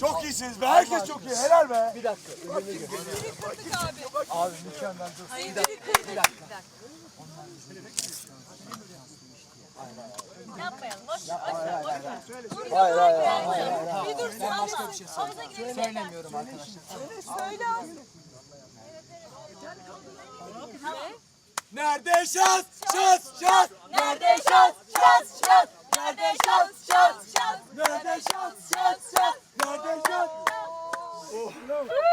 Çok iyisiniz be. Herkes çok iyi. Helal be. Bir dakika. Ürünü gör. Abi mükemmel. Dur. Bir dakika. Bir dakika. Yapmayalım. Boş ver. Boş ver. Boş ver. Dur Hayır, ya, hayır, gel. hayır, hayır, hayır. Bir dur sen. başka bir şey girelim. Söylemiyorum arkadaşlar. Söyle. Nerede şans? Şans şans. Nerede şans şans şans? Nerede şans şans şans? Nerede şans? Şans şans?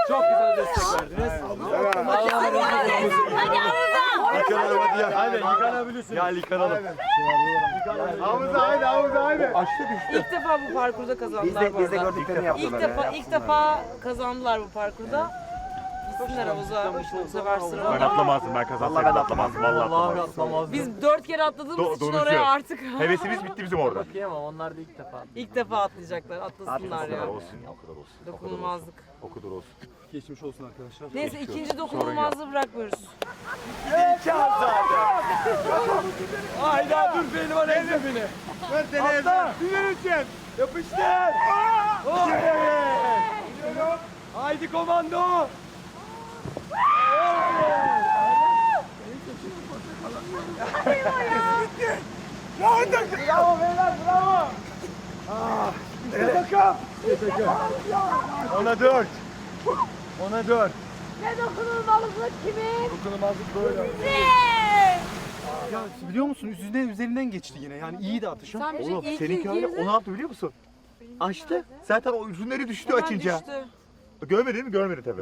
Çok güzel destek verdiniz. Hadi havuza. Hadi yıkanabilirsin. Ya yıkanalım. Havuza haydi havuza haydi. İlk defa bu parkurda kazandılar bu arada. gördüklerini İlk defa ilk defa kazandılar bu parkurda. Gitsinler havuza. Sıra Ben atlamazdım ben kazansaydım atlamazdım. Vallahi Vallahi atlamazdım. atlamaz. Biz dört kere atladığımız Do- için oraya artık Hevesimiz bitti bizim orada. Okuyamam onlar da ilk defa. ilk defa atlayacaklar. Atlasınlar ya. olsun. O kadar olsun. O kadar olsun. Dokunulmazlık. O kadar olsun. Geçmiş olsun arkadaşlar. Neyse ikinci dokunulmazlığı bırakmıyoruz. Hayda dur benim var ezme beni. Ver seni Atla. Sinirliyim. Yapıştır. Evet. Haydi komando. Bravo beyler bravo. İşte takım. Ona dört. Ona dört. Ne dokunulmazlık kimin? Dokunulmazlık böyle. Ya biliyor musun üzerinden üzerinden geçti yine yani iyiydi atışı. Sen bir şey Oğlum ilk seninki öyle 16 biliyor musun? Açtı. Zaten o ürünleri düştü Hemen açınca. düştü. Görmedin mi? Görmedi tabii.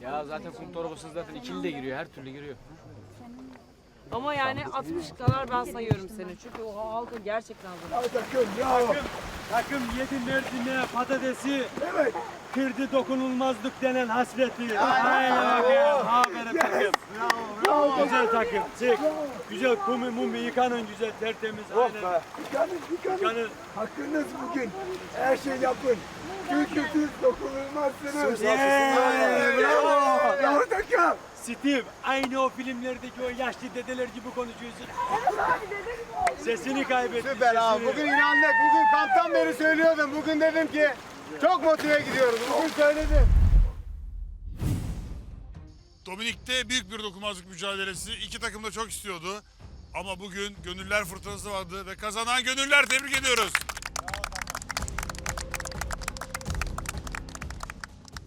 Ya zaten kum torbasına zaten ikili de giriyor, her türlü giriyor. Ama yani 60 kadar ben sayıyorum seni. Çünkü o halka gerçekten zor. Takım bravo. Takım yedi Mersin'e patatesi kırdı dokunulmazlık denen hasreti. Aynen bakayım. Aferin takım. Güzel takım. Çık. Güzel kumu mumu yıkanın güzel tertemiz. Aynen. Yıkanın yıkanın. Yıkanın. Hakkınız bugün. Her şey yapın. Çünkü siz dokunulmazsınız. Yeah, bravo. Bravo takım. Steve aynı o filmlerdeki o yaşlı dedeler gibi konuşuyorsun. Sesini kaybettin. Süper abi. Bugün inandık. Bugün kamptan beri söylüyordum. Bugün dedim ki çok motive gidiyoruz. Bugün söyledim. Dominik'te büyük bir dokunmazlık mücadelesi. İki takım da çok istiyordu. Ama bugün gönüller fırtınası vardı ve kazanan gönüller tebrik ediyoruz.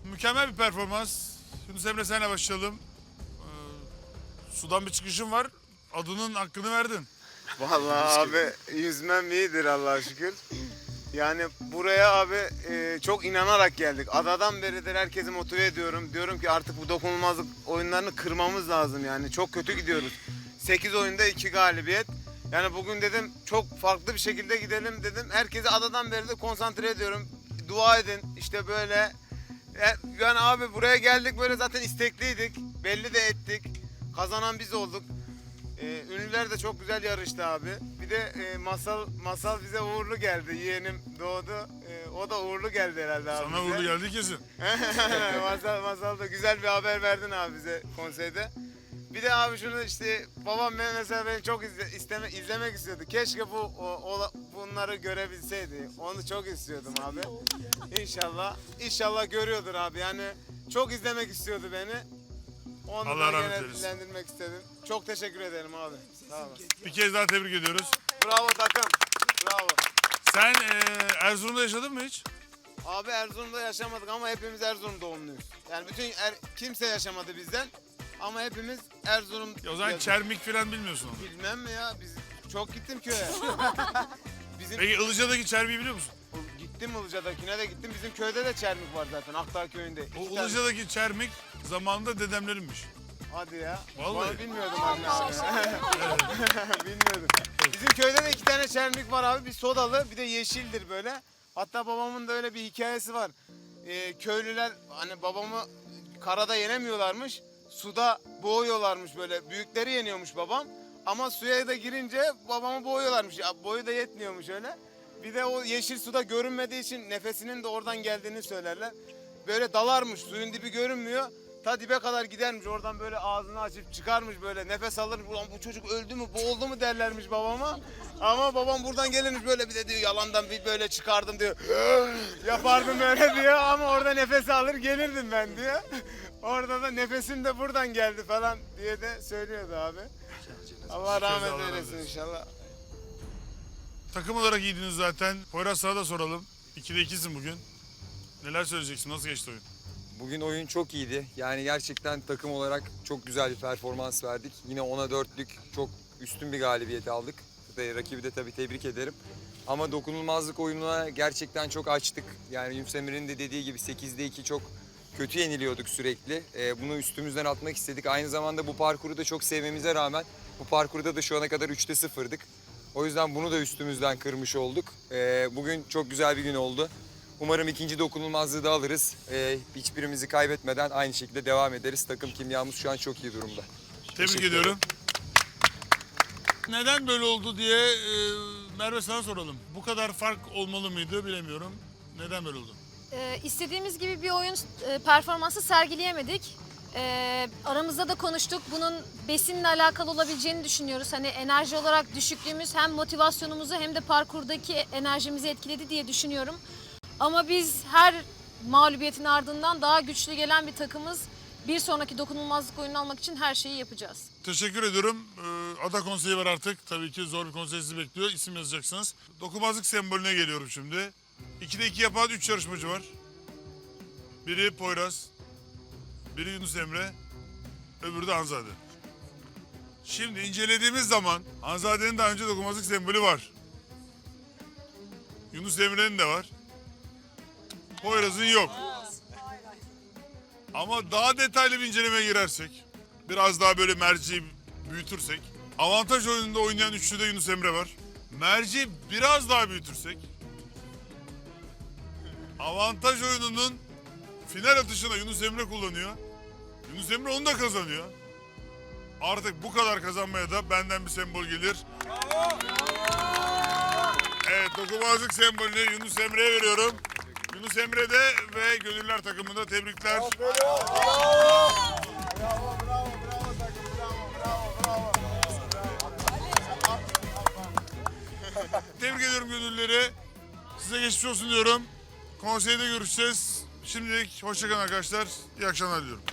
Mükemmel bir performans. Yunus Emre senle başlayalım. Ee, sudan bir çıkışın var. Adının hakkını verdin. Vallahi abi yüzmem iyidir Allah'a şükür. Yani buraya abi e, çok inanarak geldik. Adadan beridir herkesi motive ediyorum. Diyorum ki artık bu dokunulmazlık oyunlarını kırmamız lazım yani. Çok kötü gidiyoruz. 8 oyunda 2 galibiyet. Yani bugün dedim çok farklı bir şekilde gidelim dedim. Herkesi adadan beri de konsantre ediyorum. Dua edin işte böyle. E, Yani abi buraya geldik böyle zaten istekliydik. Belli de ettik. Kazanan biz olduk. Ee, ünlüler de çok güzel yarıştı abi. Bir de e, masal masal bize uğurlu geldi. Yeğenim doğdu. Ee, o da uğurlu geldi herhalde abi. Sana bize. uğurlu geldi kesin. masal masal da güzel bir haber verdin abi bize konseyde. Bir de abi şunu işte babam ben mesela beni çok izle, isteme, izlemek istiyordu. Keşke bu o, ola- bunları görebilseydi. Onu çok istiyordum abi. İnşallah. İnşallah görüyordur abi. Yani çok izlemek istiyordu beni. Onu Allah da rahmet eylesin. istedim. Çok teşekkür ederim abi. Sağ. Bir kez daha tebrik ediyoruz. Bravo takım. Bravo. Sen e, Erzurum'da yaşadın mı hiç? Abi Erzurum'da yaşamadık ama hepimiz Erzurum doğumluyuz. Yani bütün er- kimse yaşamadı bizden. Ama hepimiz Erzurum. Ya o zaman yazı- Çermik falan bilmiyorsun onu. Bilmem mi ya? Biz çok gittim köye. Bizim Peki Ilıca'daki Çermik'i biliyor musun? gittim Ilıca'dakine de gittim. Bizim köyde de çermik var zaten Akdağ köyünde. O İki tane- Ilıca'daki Çermik zamanında dedemlerinmiş. Hadi ya. Vallahi. Onu bilmiyordum anne abi. bilmiyordum. Bizim köyde de iki tane çermik var abi. Bir sodalı bir de yeşildir böyle. Hatta babamın da öyle bir hikayesi var. Ee, köylüler hani babamı karada yenemiyorlarmış. Suda boğuyorlarmış böyle. Büyükleri yeniyormuş babam. Ama suya da girince babamı boğuyorlarmış. Ya, boyu da yetmiyormuş öyle. Bir de o yeşil suda görünmediği için nefesinin de oradan geldiğini söylerler. Böyle dalarmış. Suyun dibi görünmüyor. Ta dibe kadar gidermiş. Oradan böyle ağzını açıp çıkarmış böyle nefes alırmış. Ulan bu çocuk öldü mü boğuldu mu derlermiş babama. Ama babam buradan gelirmiş böyle bir de diyor yalandan bir böyle çıkardım diyor. Yapardım böyle diyor ama orada nefes alır gelirdim ben diyor. Orada da nefesim de buradan geldi falan diye de söylüyordu abi. Allah rahmet eylesin inşallah. Takım olarak iyiydiniz zaten. Poyraz sana da soralım. 2'de 2'sin bugün. Neler söyleyeceksin? Nasıl geçti oyun? Bugün oyun çok iyiydi. Yani gerçekten takım olarak çok güzel bir performans verdik. Yine 10'a 4'lük çok üstün bir galibiyet aldık. Ve rakibi de tabii tebrik ederim. Ama dokunulmazlık oyununa gerçekten çok açtık. Yani Yunus Emre'nin de dediği gibi 8'de 2 çok kötü yeniliyorduk sürekli. Ee, bunu üstümüzden atmak istedik. Aynı zamanda bu parkuru da çok sevmemize rağmen bu parkurda da şu ana kadar 3'te 0'dık. O yüzden bunu da üstümüzden kırmış olduk. Ee, bugün çok güzel bir gün oldu. Umarım ikinci dokunulmazlığı da alırız. Ee, hiçbirimizi kaybetmeden aynı şekilde devam ederiz. Takım kimyamız şu an çok iyi durumda. Tebrik Teşekkür ediyorum. Neden böyle oldu diye e, Merve sana soralım. Bu kadar fark olmalı mıydı bilemiyorum. Neden böyle oldu? Ee, istediğimiz gibi bir oyun e, performansı sergileyemedik. Ee, aramızda da konuştuk. Bunun besinle alakalı olabileceğini düşünüyoruz. Hani enerji olarak düşüklüğümüz hem motivasyonumuzu hem de parkurdaki enerjimizi etkiledi diye düşünüyorum. Ama biz her mağlubiyetin ardından daha güçlü gelen bir takımız. Bir sonraki dokunulmazlık oyunu almak için her şeyi yapacağız. Teşekkür ediyorum. Ee, ada konseyi var artık. Tabii ki zor bir konsey sizi bekliyor. İsim yazacaksınız. Dokunmazlık sembolüne geliyorum şimdi. 2'de 2 yapan 3 yarışmacı var. Biri Poyraz, biri Yunus Emre, öbürü de Hanzade. Şimdi incelediğimiz zaman Hanzade'nin daha önce dokunmazlık sembolü var. Yunus Emre'nin de var. Poyraz'ın yok. Ama daha detaylı bir incelemeye girersek, biraz daha böyle merciyi büyütürsek, avantaj oyununda oynayan üçlüde Yunus Emre var. Merci biraz daha büyütürsek, avantaj oyununun final atışına Yunus Emre kullanıyor. Yunus Emre onu da kazanıyor. Artık bu kadar kazanmaya da benden bir sembol gelir. Evet, dokunmazlık sembolünü Yunus Emre'ye veriyorum. Yunus Emre de ve Gönüller takımında tebrikler. Tebrik ediyorum gönülleri. Size geçmiş olsun diyorum. Konseyde görüşeceğiz. Şimdilik hoşçakalın arkadaşlar. İyi akşamlar diliyorum.